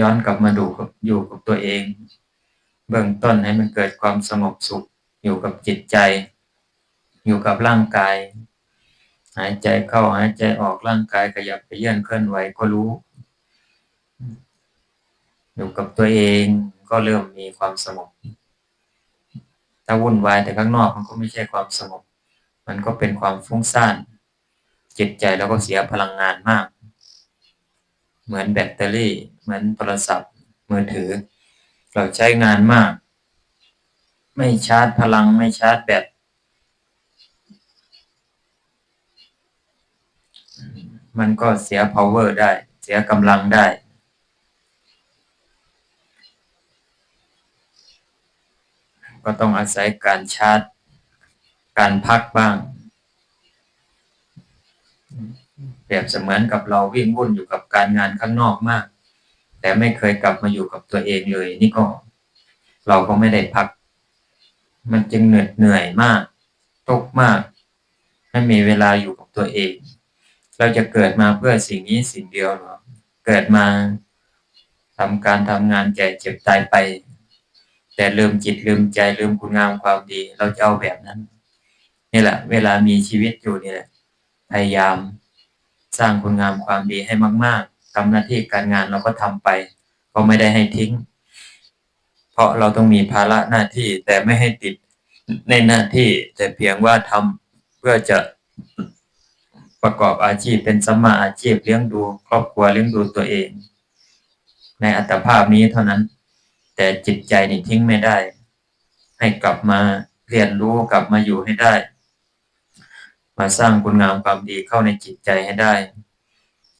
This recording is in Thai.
ย้อนกลับมาดูกับอยู่กับตัวเอง เบื้องต้นให้มันเกิดความสงบสุข อยู่กับจิตใจ อยู่กับร่างกาย หายใจเข้าหายใจออกร่างกายขยับไปเยื่อนเคลื่อนไหวก็รู้ อยู่กับตัวเองก็เริ่มมีความสงบถ้าวุ่นวายแต่ข้างนอกมันก็ไม่ใช่ความสงบ มันก็เป็นความฟุ้งซ่าน จิตใจเราก็เสียพลังงานมาก เหมือนแบตเตอรี่ เหมือนโทรศัพท์มือถือ เราใช้งานมาก ไม่ชาร์จพลังไม่ชาร์จแบตมันก็เสีย power ได้ เสียกำลังได้ ก็ต้องอาศัยการชาร์จ การพักบ้าง เปรียบเสมือนกับเราวิ่งวุ่นอยู่กับการงานข้างนอกมาก แต่ไม่เคยกลับมาอยู่กับตัวเองเลย นี่ก็ เราก็ไม่ได้พัก มันจึงเหนื่อยเหนื่อยมากทุกมากไม่มีเวลาอยู่กับตัวเอง เราจะเกิดมาเพื่อสิ่งนี้สิ่งเดียวหรอเกิดมาทำการทำงานแก่เจ็บตายไป แต่ลืมจิตลืมใจลืมคุณงามความดี เราจะเอาแบบนั้น นี่แหละ เวลามีชีวิตอยู่นี่แหละ พยายาม สร้างคุณงามความดีให้มาก ๆทำหน้าที่การงานเราก็ทำไป ก็ไม่ได้ให้ทิ้ง เพราะเราต้องมีภาระหน้าที่แต่ไม่ให้ติดในหน้าที่ แต่เพียงว่าทำเพื่อจะประกอบอาชีพเป็นสัมมาอาชีพเลี้ยงดูครอบครัวเลี้ยงดูตัวเอง ในอัตภาพนี้เท่านั้น แต่จิตใจนี่ทิ้งไม่ได้ ให้กลับมาเรียนรู้กลับมาอยู่ให้ได้ มาสร้างคุณงามความดีเข้าในจิตใจให้ได้